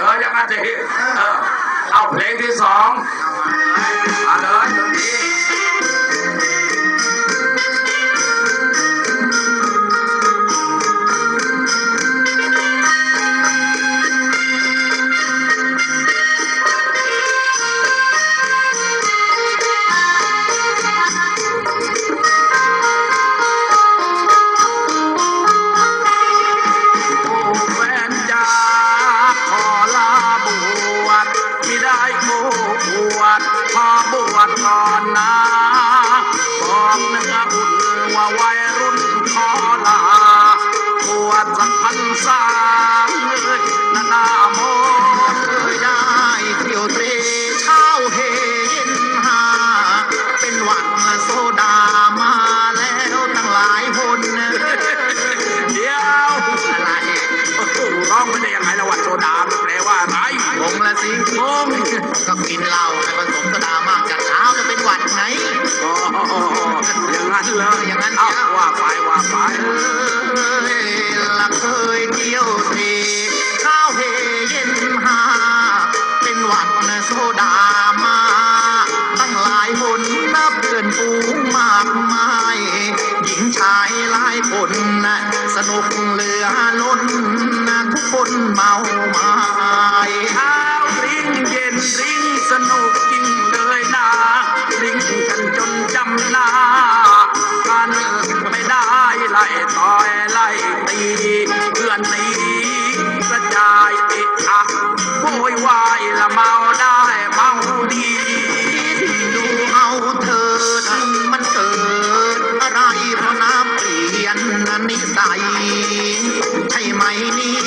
เอออย่างนั้นสิเออเอาเพลงที่สองอะเลยดนตรี ได้บวชพอบวชก่อนนะบอกเนื้ออุ่นว่าวัยรุ่นขอลาบวชสักพรรษาเลยนานาโมเคยได้เที่ยวเตรเช้าเฮเย็นหา เป็นหวัดโซดามาแล้วตั้งหลายคน ละสิงงก็กินเหล้าให้ผสมโซดามากจัดเช้าจะเป็นหวัดไงอ๋ออย่างนั้นเลยอย่างนั้นเอาเนี่ยว่าไปว่าไปเอ้ยละเคยเที่ยวเทข้าวเฮเย็นหาเป็นหวัดโซดามาตั้งหลายคนนับเพื่อนฝูงมากมายหญิงชายหลายคนนะสนุกเหลือล้นนะทุกคนเมาไม้เไล่ต่อยไล่ตีเพื่อนหนีกระจายเอะอะโวยวายละเมาได้เมาดีดูเอาเธอทั้งมันเกิดอะไรเพราะน้ำเปลี่ยนนิสัยใช่ไหมนี่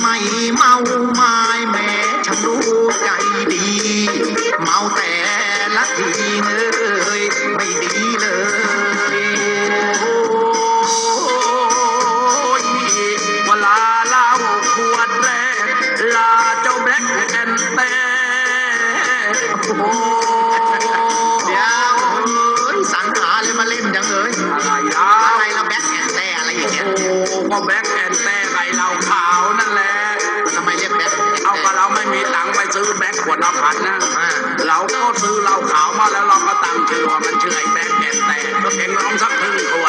ไม่เมาไม้แม้ฉันรู้ใจดี เมาแต่ละทีเอ้อ เดี๋ยวเอ้ยสรรหาเลยมาเล่นจังเลยอะไรอะอะไรละแบ็คแอนแต่อะไรอย่างเงี้ยโอ้ก็แบล็คแอนเต้ไก่เหล้าขาวนั่นแหละทำไมเรียกแบ็คเอาก็เราไม่มีตังค์ไปซื้อแบล็คขวดละพันนะอ่าเราก็ซื้อเหล้าขาวมาแล้วเราก็ตั้งชื่อว่ามันชื่อไอ้แบล็คแอนเต้เองลองสักครึ่งขว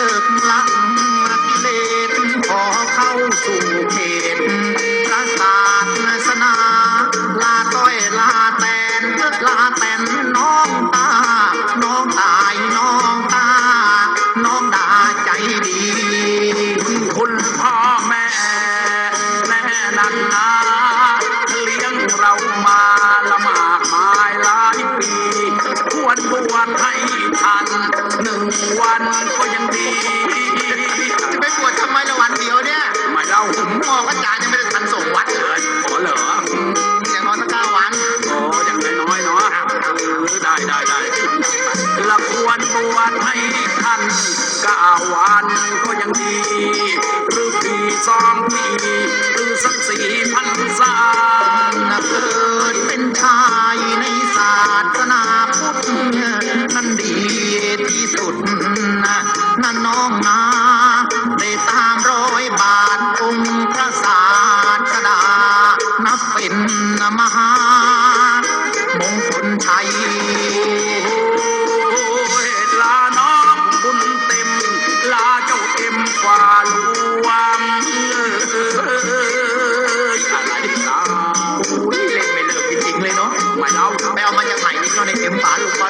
กลักกิเลสขอเข้าสู่เขตพระศาสนาลาต้อยลาแตนลาแตนน้องตา น้องตา ทันก้าวันก็ยังดี หรือปีสองปีหรือสักสี่พันษานเกิดเป็นชายในศาสนาพุทธนั่นดีที่สุดนะนั่นน้องนาได้ตามรอยบาทองค์พระศาสดานับเป็นมหามงคลชัย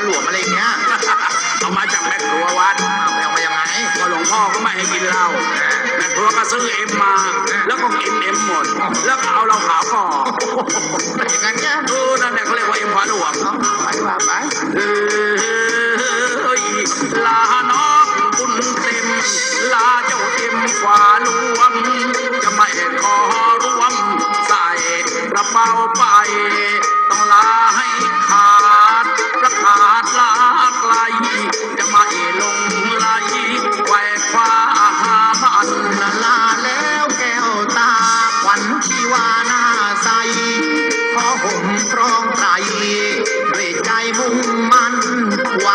หลวงฝาหลวมอะไรอย่างเงี้ย เอามาจากแม่ครัววัดเอาไปเอามายังไงก็หลวงพ่อก็ไม่ให้กินเหล้าแม่ครัวก็ซื้อเอ็มมา แล้วก็กินเอ็มหมด แล้วก็เอาเหล้าขาวก่อนอย่างนั้นเนี่ยเออนั่นแหละเขาเรียกว่าเอ็มฝาหลวงเอาไปว่าไปเอ้ยลาน้องบุญเต็ม ลาเจ้าเต็มฝ่าหลวง จะไม่ขอร่วมใส่กระเป๋าไป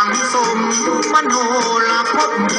สังสมมโนลาภพโพ